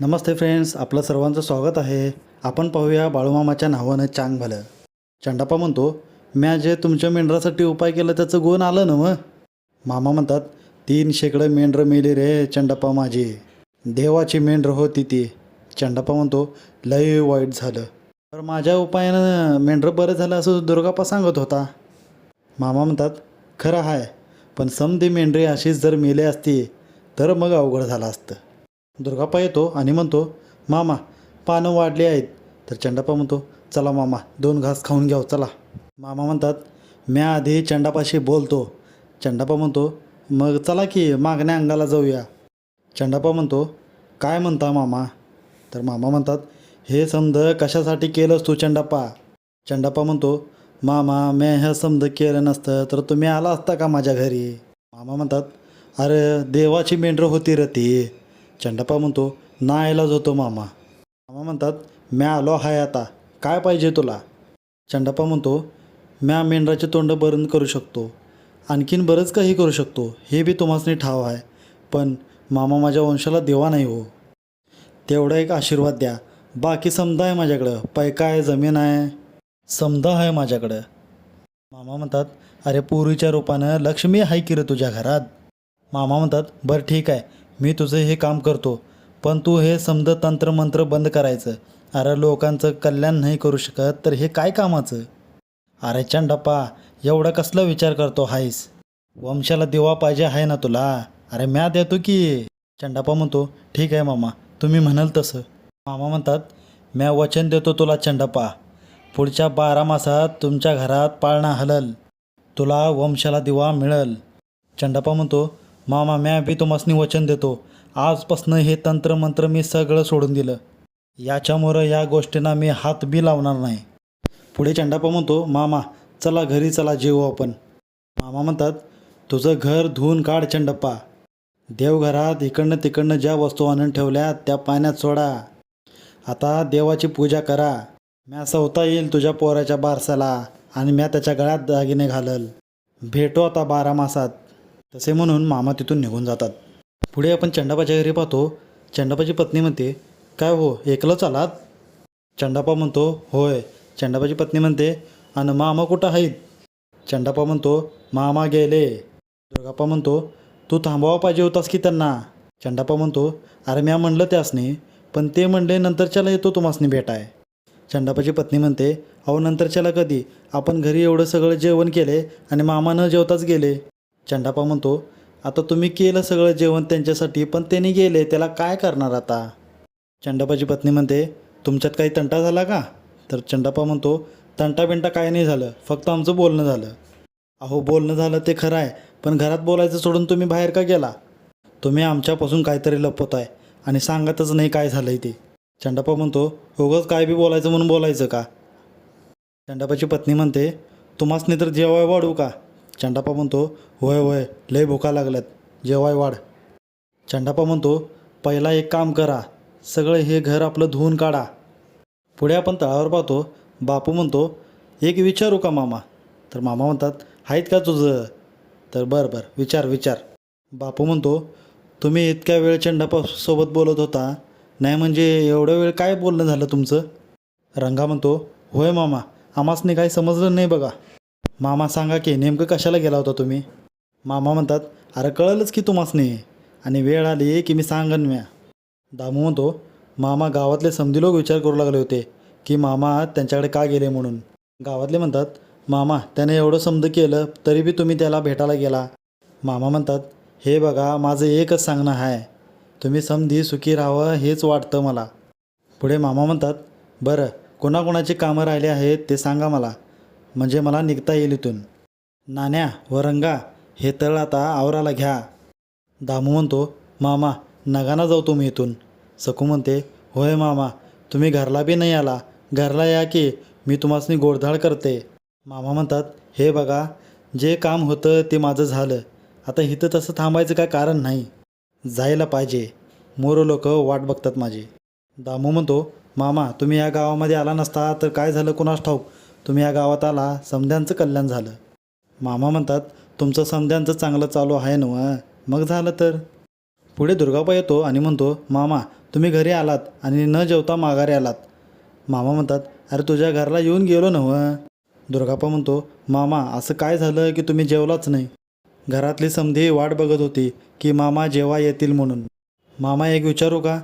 नमस्ते friends आपलं सर्वांचं स्वागत आहे. आपण पाहूया बाळूमामाच्या नावानं चांग भलं. चंडापा म्हणतो म्या जे तुमच्या मेंढरासाठी उपाय केला त्याचं गुण आलं ना मग मामा म्हणतात तीन शेकडं मेंढरं मेली रे चंडापा माझी. देवाची मेंढर होती ती. चंडापा म्हणतो लय वाईट झालं. तर माझ्या उपायानं मेंढरं बरं झालं असं दुर्गापा सांगत होता. मामा म्हणतात खरं आहे पण समधी मेंढरे अशीच जर मेले असती तर मग अवघड झालं असतं. दुर्गापा येतो आणि म्हणतो मामा पानं वाढली आहेत. तर चंडापा म्हणतो चला मामा दोन घास खाऊन घ्याव चला. मामा म्हणतात म्या आधी चंडापाशी बोलतो. चंडापा म्हणतो मग चला की मागण्या अंगाला जाऊया. चंडापा म्हणतो काय म्हणता मामा? तर मामा म्हणतात हे समज कशासाठी केलंस तू चंडाप्पा? चंडापा म्हणतो मामा मी हे समज केलं नसतं तर तुम्ही आला असता का माझ्या घरी? मामा म्हणतात अरे देवाची मेंढरं होती र ती. चंडप्पा म्हणतो ना नाईलाज होतो मामा. मामा म्हणतात म्या आलो हाय आता काय पाहिजे तुला? चंडप्पा म्हणतो म्या मेंढराचे तोंड बंद करू शकतो आणखीन बरंच काही करू शकतो हे बी तुम्हासनी ठाव आहे पण मामा माझ्या वंशाला देवा नाही हो. तेवढा एक आशीर्वाद द्या. बाकी समजा आहे माझ्याकडं पैका आहे जमीन आहे. समजा आहे माझ्याकडं. मामा म्हणतात अरे पूर्वीच्या रूपानं लक्ष्मी आहे की रे तुझ्या घरात? मामा म्हणतात बरं ठीक आहे मी तुझं हे काम करतो पण तू हे समज तंत्रमंत्र बंद करायचं. अरे लोकांचं कल्याण नाही करू शकत तर हे काय कामाचं? अरे चंडप्पा एवढा कसला विचार करतो हायस वंशाला दिवा पाहिजे आहे ना तुला? अरे म्या देतो की. चंडप्पा म्हणतो ठीक आहे मामा तुम्ही म्हणाल तसं. मामा म्हणतात म्या वचन देतो तुला चंडप्पा. पुढच्या बारा मासात तुमच्या घरात पाळणा हलल. तुला वंशाला दिवा मिळल. चंडापा म्हणतो मामा म्या बी तुम्हासनी वचन देतो. आजपासनं हे तंत्रमंत्र मी सगळं सोडून दिलं. याच्यामुळं या गोष्टींना मी हात बी लावणार नाही. पुढे चंडापा म्हणतो मामा चला घरी चला जेवू आपण. मामा म्हणतात तुझं घर धुवून काढ चंडप्पा. देवघरात इकडनं तिकडनं ज्या वस्तू आणून ठेवल्या त्या पाण्यात सोडा. आता देवाची पूजा करा. म्या सवता येईल तुझ्या पोराच्या बारसाला आणि म्या त्याच्या गळ्यात दागिने घालल. भेटो आता बारा मासात. तसे म्हणून मामा तिथून निघून जातात. पुढे आपण चंडापाच्या घरी पाहतो. चंडापाची पत्नी म्हणते काय हो एकलंच आलात? चंडापा म्हणतो होय. चंडापाची पत्नी म्हणते आणि मामा कुठं आहेत चंडापा म्हणतो मामा गेले. दुर्गापा म्हणतो तू थांबावा पाहिजे होतास की त्यांना? चंडापा म्हणतो अरे म्या म्हणलं त्यासनी पण ते म्हणले नंतरच्याला येतो तुम्हासनी भेटाय. चंडापाची पत्नी म्हणते अहो नंतरच्याला कधी? आपण घरी एवढं सगळं जेवण केले आणि मामा न जेवताच गेले. चंडापा म्हणतो आता तुम्ही केलं सगळं जेवण त्यांच्यासाठी पण त्यांनी गेले त्याला काय करणार आता? चंडापाची पत्नी म्हणते तुमच्यात काही तंटा झाला का? तर चंडापा म्हणतो तंटा बिंटा काय नाही झालं फक्त आमचं बोलणं झालं. अहो बोलणं झालं ते खरं आहे पण घरात बोलायचं सोडून तुम्ही बाहेर का गेला? तुम्ही आमच्यापासून काहीतरी लपवताय आणि सांगतच नाही काय झालं आहे ते. चंडापा म्हणतो उगाच काय बी बोलायचं म्हणून बोलायचं का? चंडापाची पत्नी म्हणते तुम्हासनी तर जेवाय वाढू का? चंडापा म्हणतो होय होय लय भुका लागल्यात जेवाय वाढ. चंडापा म्हणतो पहिला एक काम करा सगळं हे घर आपलं धुवून काढा. पुढे आपण तळावर पाहतो बापू म्हणतो एक विचारू का मामा? तर मामा म्हणतात आहेत का तुझं? तर बरं बरं विचार विचार. बापू म्हणतो तुम्ही इतक्या वेळ चंडापासोबत बोलत होता नाही म्हणजे एवढं वेळ काय बोलणं झालं तुमचं? रंगा म्हणतो होय मामा आम्हासनी काही समजलं नाही बघा. मामा सांगा की नेमकं कशाला गेला होता तुम्ही? मामा म्हणतात अरे कळलंच की तुम्हासने. आणि वेळ आली की मी सांगन म्या दामू म्हणतो मामा गावातले समधी लोक विचार करू लागले होते की मामा त्यांच्याकडे का गेले म्हणून. गावातले म्हणतात मामा त्याने एवढं समज केलं तरी बी तुम्ही त्याला भेटायला गेला. मामा म्हणतात हे बघा माझं एकच सांगणं आहे तुम्ही समधी सुखी राहावं हेच वाटतं मला. पुढे मामा म्हणतात बरं कोणाकोणाची कामं राहिली आहेत ते सांगा मला. म्हणजे मला निघता येईल इथून. नाण्या व रंगा हे तळ आता आवराला घ्या. दामू म्हणतो मामा नगाना जाऊ तुम्ही इथून. सकू म्हणते होय मामा तुम्ही घरला बी नाही आला. घरला या की मी तुम्हासनी गोडधाळ करते. मामा म्हणतात हे बघा जे काम होतं ते माझं झालं. आता इथं तसं थांबायचं काय कारण नाही. जायला पाहिजे. मोर लोक वाट बघतात माझी. दामू म्हणतो मामा तुम्ही या गावामध्ये आला नसता तर काय झालं कुणास ठाऊक? तुम्ही या गावात आला समध्यांचं कल्याण झालं. मामा म्हणतात तुमचं समध्यांचं चांगलं चालू आहे नव मग झालं तर? पुढे दुर्गाबा येतो आणि म्हणतो मामा तुम्ही घरी आलात आणि न जेवता माघारी आलात. मामा म्हणतात अरे तुझ्या घरला येऊन गेलो नव्ह. दुर्गाप्पा म्हणतो मामा असं काय झालं की तुम्ही जेवलाच नाही? घरातली समधी वाट बघत होती की मामा जेव्हा येतील म्हणून. मामा एक विचारू का?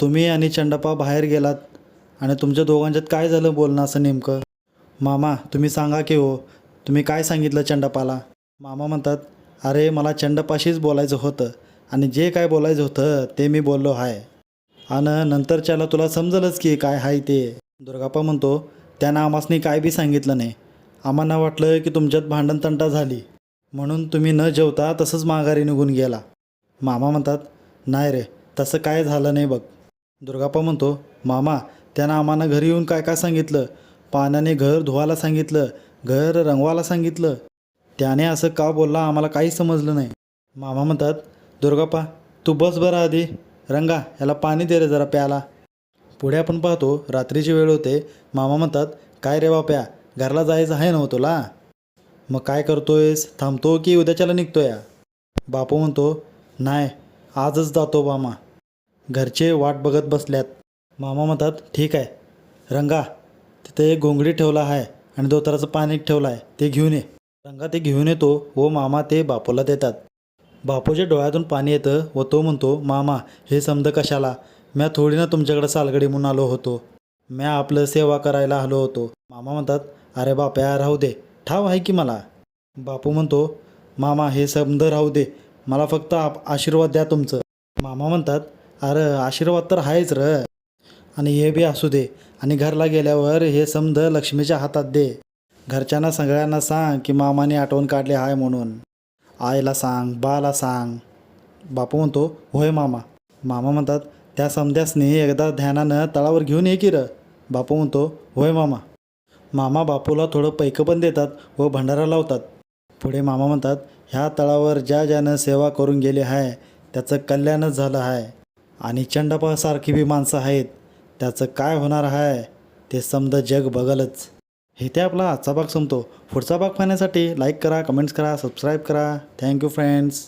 तुम्ही आणि चंडप्पा बाहेर गेलात आणि तुमच्या दोघांच्यात काय झालं बोलणं असं नेमकं? मामा तुम्ही सांगा की हो. तुम्ही काय सांगितलं चंडपाला? मामा म्हणतात अरे मला चंडपाशीच बोलायचं होतं आणि जे काय बोलायचं होतं ते मी बोललो आहे आणि नंतरच्याला तुला समजलंच की काय आहे ते. दुर्गाप्पा म्हणतो त्यानं आमासनी काय बी सांगितलं नाही. आम्हाला वाटलं की तुमच्यात भांडणतंटा झाली. म्हणून तुम्ही न जेवता तसंच माघारी निघून गेला. मामा म्हणतात नाही रे तसं काय झालं नाही बघ. दुर्गाप्पा म्हणतो मामा त्यानं आम्हाला घरी येऊन काय काय सांगितलं? पाण्याने घर धुवायला सांगितलं घर रंगवायला सांगितलं. त्याने असं का बोलला आम्हाला काहीच समजलं नाही. मामा म्हणतात दुर्गाप्पा तू बस बरं आधी. रंगा याला पाणी दे रे जरा प्याला पुढे आपण पाहतो रात्रीची वेळ होते. मामा म्हणतात काय रे बाप्या घरला जायचं आहे ना हो तुला? मग काय करतोयस? थांबतो की उद्याच्याला निघतोय? बापू म्हणतो नाही आजच जातो मामा. घरचे वाट बघत बसल्यात. मामा म्हणतात ठीक आहे. रंगा तिथे एक घोंगडी ठेवला आहे आणि दोताराचं पाणी ठेवलं आहे ते घेऊन ये. रंगा ते घेऊन येतो व मामा ते बापूला देतात. बापूच्या डोळ्यातून पाणी येतं व तो म्हणतो मामा हे समज कशाला? म्या थोडी ना तुमच्याकडं सालगडी म्हणून आलो होतो. म्या आपलं सेवा करायला आलो होतो. मामा म्हणतात अरे बाप्या राहू दे. ठाव आहे की मला? बापू म्हणतो मामा हे समज राहू दे. मला फक्त आप आशीर्वाद द्या तुमचं. मामा म्हणतात अरे आशीर्वाद तर आहेच र. आणि हे बी असू दे. आणि घरला गेल्यावर हे समध लक्ष्मीच्या हातात दे. घरच्यांना सगळ्यांना सांग की मामाने आठवण काढली आहे म्हणून. आईला सांग बाला सांग. बापू म्हणतो होय मामा. मामा म्हणतात त्या समध्यासनी एकदा ध्यानानं तळावर घेऊन ये की र. बापू म्हणतो होय मामा. मामा बापूला थोडं पैकं पण देतात व भंडारा लावतात. पुढे मामा म्हणतात ह्या तळावर ज्या ज्यानं सेवा करून गेली आहे त्याचं कल्याणच झालं आहे आणि चंडपासारखी बी माणसं आहेत. त्याचं काय होणार आहे ते समद जग बघलच. ते आपला आजचा भाग संपतो. पुढचा भाग पाहण्यासाठी लाईक करा कमेंट्स करा सबस्क्राईब करा. Thank you friends